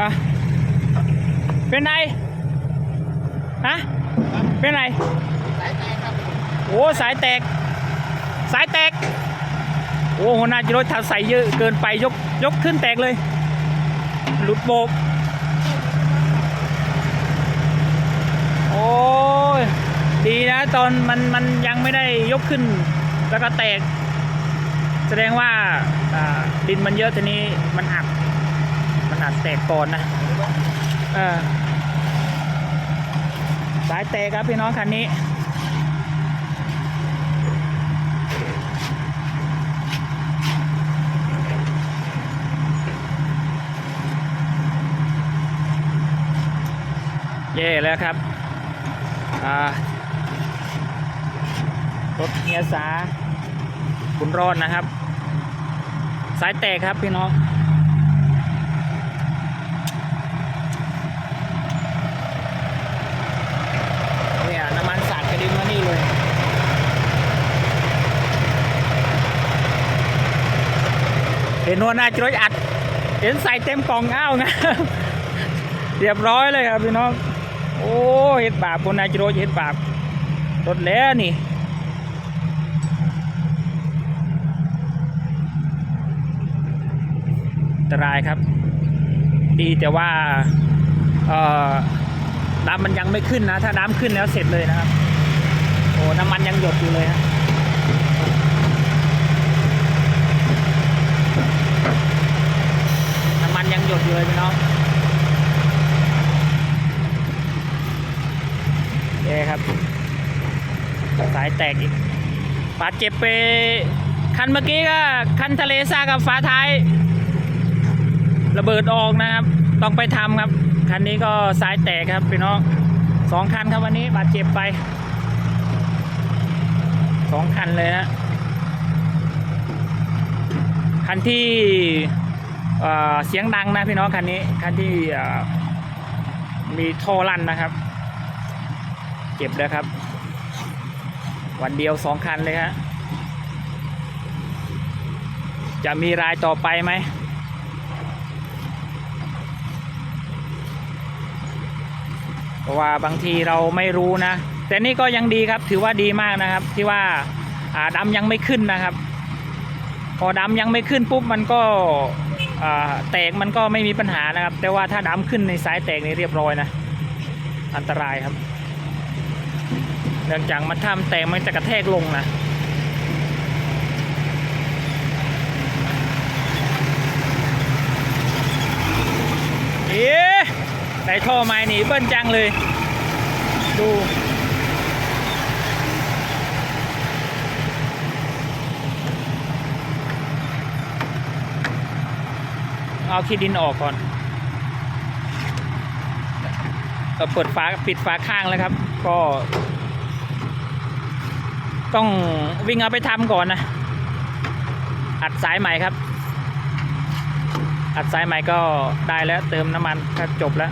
อะเป็นไรฮะเป็นไรสายแตกครับโอ้สายแตก สายแตก โอ้หัวหน้าจิโรถถ้าใส่เยอะเกินไปยกยกขึ้นแตกเลย หลุดโบกโอ้ยดีนะ ตอนมันมันยังไม่ได้ยกขึ้น แล้วก็แตก แสดงว่าดินมันเยอะทีนี้มันอัก นอักแตกก่อนนะเออสายแตกครับพี่น้องคันนี้เย่แล้วครับอ่ารถเฮียสาคุณรอดนะครับ สายแตกครับพี่น้อง เนี่ยน้ำมันสาดกระดิ่งมานี่เลย เห็นหัวหน้าจรวยอัด เห็นใส่เต็มกล่องอ้าวนะเรียบร้อยเลยครับพี่น้อง โอ้เห็ดบาปคนนายจรวยเห็ดบาปรถแล้วนี่อันตรายครับ ดีแต่ว่าน้ำมันยังไม่ขึ้นนะ ถ้าน้ำขึ้นแล้วเสร็จเลยนะครับ โอ้ น้ำมันยังหยดอยู่เลยฮะน้ำมันยัง หยดอยู่เลยพี่น้องโอเครับ สายแตกอีกบาดเจ็บไปคันเมื่อกี้ก็คันทะเลซ่ากับฝาท้าย ระเบิดออกนะครับ ต้องไปทำครับ คันนี้ก็สายแตกครับพี่น้องสองคันครับวันนี้บาดเจ็บไปสองคันเลยนะคันที่ เเสียงดังนะพี่น้องคันนี้คันที่มีท่อลั่นนะครับเจ็บแล้วครับ วันเดียวสองคันเลยฮะจะมีรายต่อไปไหมเพราะว่าบางทีเราไม่รู้นะ แต่นี่ก็ยังดีครับ ถือว่าดีมากนะครับ ที่ว่าอ่าดำยังไม่ขึ้นนะครับ พอดำยังไม่ขึ้นปุ๊บมันก็ แตกมันก็ไม่มีปัญหานะครับ แต่ว่าถ้าดำขึ้นในสายแตกนี่เรียบร้อยนะ อันตรายครับเนื่องจากมันทำแตกมันจะกระแทกลงนะเอ๊ะได้ท่อไม้หนีเบิ้ลจังเลย ดู เอาขี้ดินออกก่อนก็เปิดฝาปิดฝาข้างแล้วครับ ก็ ต้องวิ่งเอาไปทำก่อนนะ อัดสายใหม่ครับ อัดสายใหม่ก็ได้แล้วเติมน้ำมันก็จบแล้ว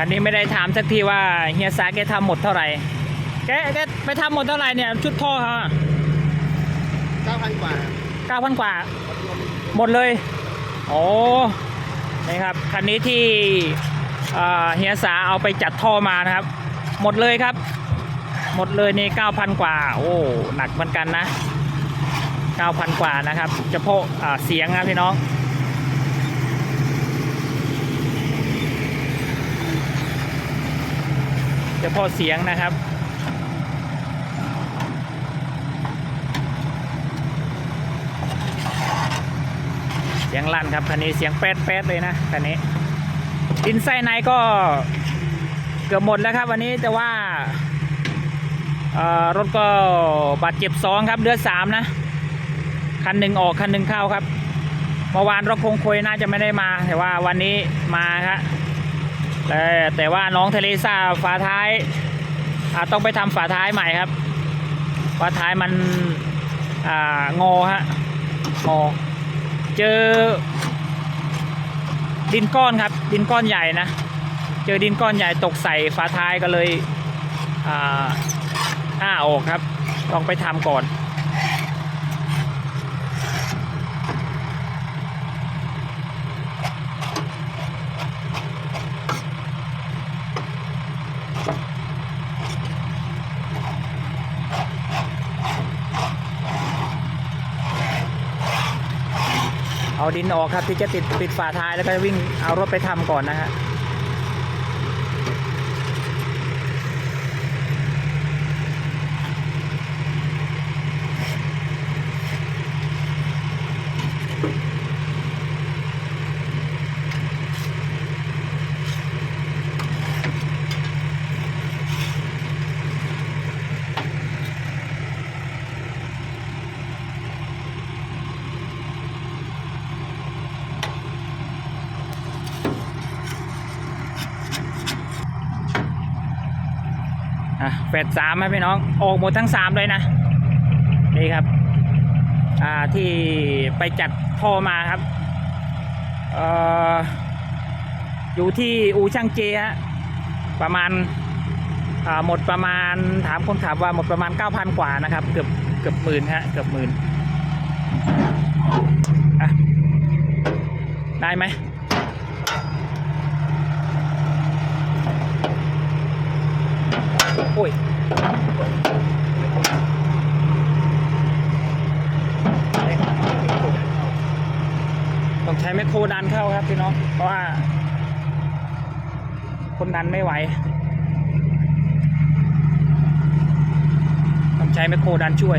คันนี้ไม่ได้ถามสักทีว่าเฮียซาแกทำหมดเท่าไหร่ แกแกไปทำหมดเท่าไหร่เนี่ยชุดท่อเขาเก้าพันกว่าเก้าพันกว่า หมดเลยโอ้นี่ครับคันนี้ที่เอ่อเฮียสาเอาไปจัดท่อมานะครับ หมดเลยครับ หมดเลยนี่เก้าพันกว่า โอ้หนักเหมือนกันนะเก้าพันกว่านะครับเฉพาะอ่าเสียงนะพี่น้อง เฉพาะเสียงนะครับ เสียงลั่นครับคันนี้เสียงแป๊ดแป๊ดเลยนะคันนี้ดินไส้ในก็เกือบหมดแล้วครับ วันนี้แต่ว่ารถก็บาดเจ็บสองครับเลือสามนะ คันหนึ่งออกคันหนึ่งเข้าครับเมื่อวานรถคงคอยน่าจะไม่ได้มา แต่ว่าวันนี้มาครับ แต่แต่ว่าน้องเทเลซ่าฝาท้ายอาต้องไปทำฝาท้ายใหม่ครับ ฝาท้ายมันอ่างอฮะงอเจอดินก้อนครับ ดินก้อนใหญ่นะ เจอดินก้อนใหญ่ตกใส่ฝาท้ายก็เลยอ่าอ้าออกครับ ต้องไปทำก่อน เอาดินออกครับที่จะติดปิดฝาท้ายแล้วก็วิ่งเอารถไปทำก่อนนะฮะ ดสามไหมพี่น้องออกหมดทั้งสามเลยนะ นี่ครับ อ่าที่ไปจัดท่อมาครับเอ่ออยู่ที่อูช่างเจฮะประมาณอ่าหมดประมาณถามคนขับว่าหมดประมาณ 9,000 กว่านะครับ เกือบเกือบหมื่นฮะเกือบหมื่นได้ไหมโอ้ย ต้องใช้แมคโครดันเข้าครับพี่น้อง เพราะว่า คนดันไม่ไหว ต้องใช้แมคโครดันช่วย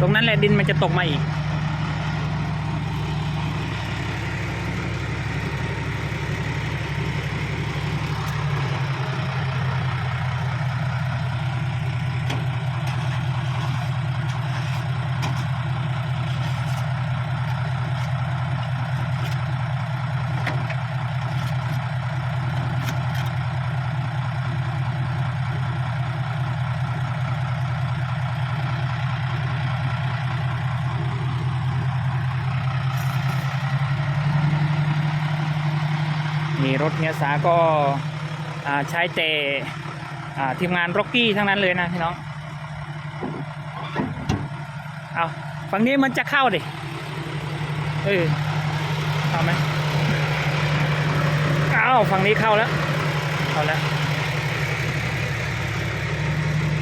ตรงนั้นแหละดินมันจะตกมาอีก รถเฮียสาก็ใช้แต่ทีมงานร็อกกี้ทั้งนั้นเลยนะพี่น้อง เอาฝั่งนี้มันจะเข้าดิ เออเข้าไหมเอาฝั่งนี้เข้าแล้ว เข้าแล้ว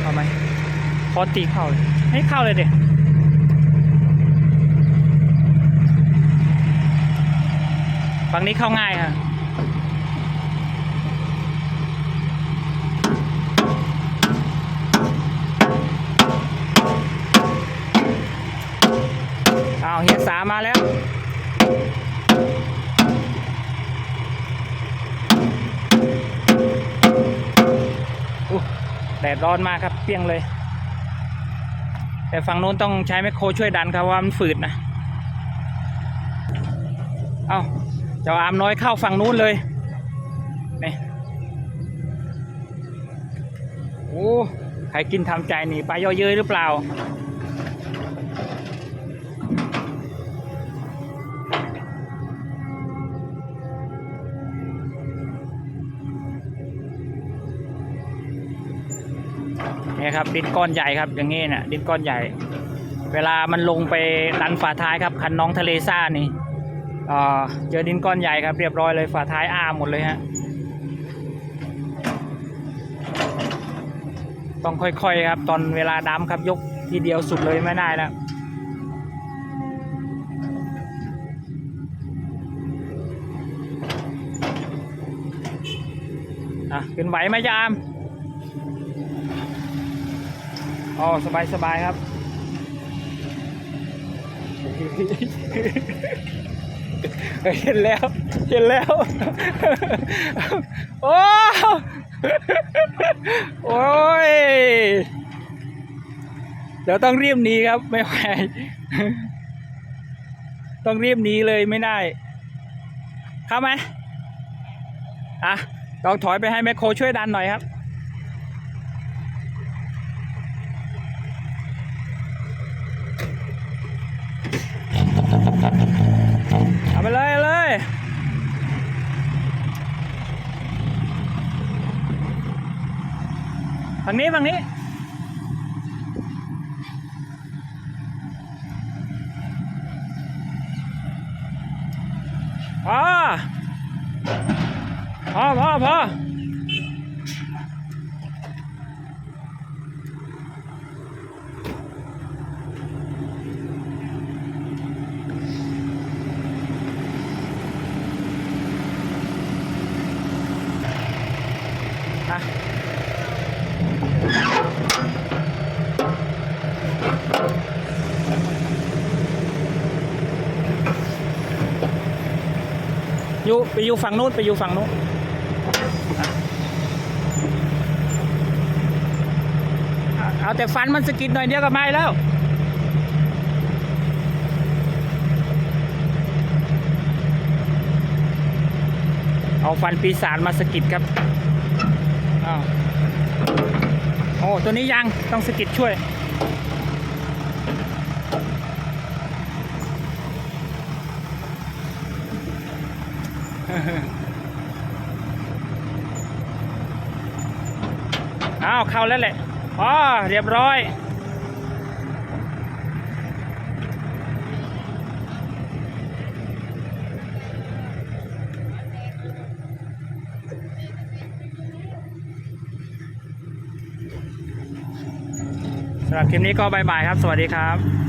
เข้าไหมพอตีเข้าเลยให้เข้าเลยเดิฝั่งนี้เข้าง่ายค่ะ แดดร้อนมากครับเปรี้ยงเลย แต่ฝั่งโน้นต้องใช้แมคโครช่วยดันครับว่ามันฝืดนะ เอาเจ้าอามน้อยเข้าฝั่งนู้นเลยนี่โอ้ใครกินทำใจหนีไปย่อเย้ยหรือเปล่า นี่ยครับ ดินก้อนใหญ่ครับ อย่างงี้น่ะดินก้อนใหญ่ เวลามันลงไปดันฝาท้ายครับคันน้องทะเลซ่านี่เจอดินก้อนใหญ่ครับเรียบร้อยเลยฝาท้ายอ้าหมดเลยฮะต้องค่อยๆครับ ตอนเวลาดำครับยกทีเดียวสุดเลยไม่ได้แล้วอะขึ้นไหวไหมจาม อ๋อสบายสบายครับ เห็นแล้ว เห็นแล้ว โอ้โอ้ยเดี๋ยวต้องรีบหนีครับ ไม่ไหวต้องรีบหนีเลยไม่ได้เข้าไหมอะต้องถอยไปให้แมคโครช่วยดันหน่อยครับ เอาไปเลยเลยฝั่งนี้ฝั่งนี้พอพอพอพอ อะอยู่ไปอยู่ฝั่งนู้นไปอยู่ฝั่งนู้นเอาแต่ฟันมันสกิดหน่อยเดียวก็ไม่แล้วเอาฟันปีศาจมาสกิดครับ อ้าวโอ้ตัวนี้ยังต้องสกิดช่วย อ้าว เข้าแล้วแหละอ๋อเรียบร้อย สำหรับคลิปนี้ก็บายบายครับ สวัสดีครับ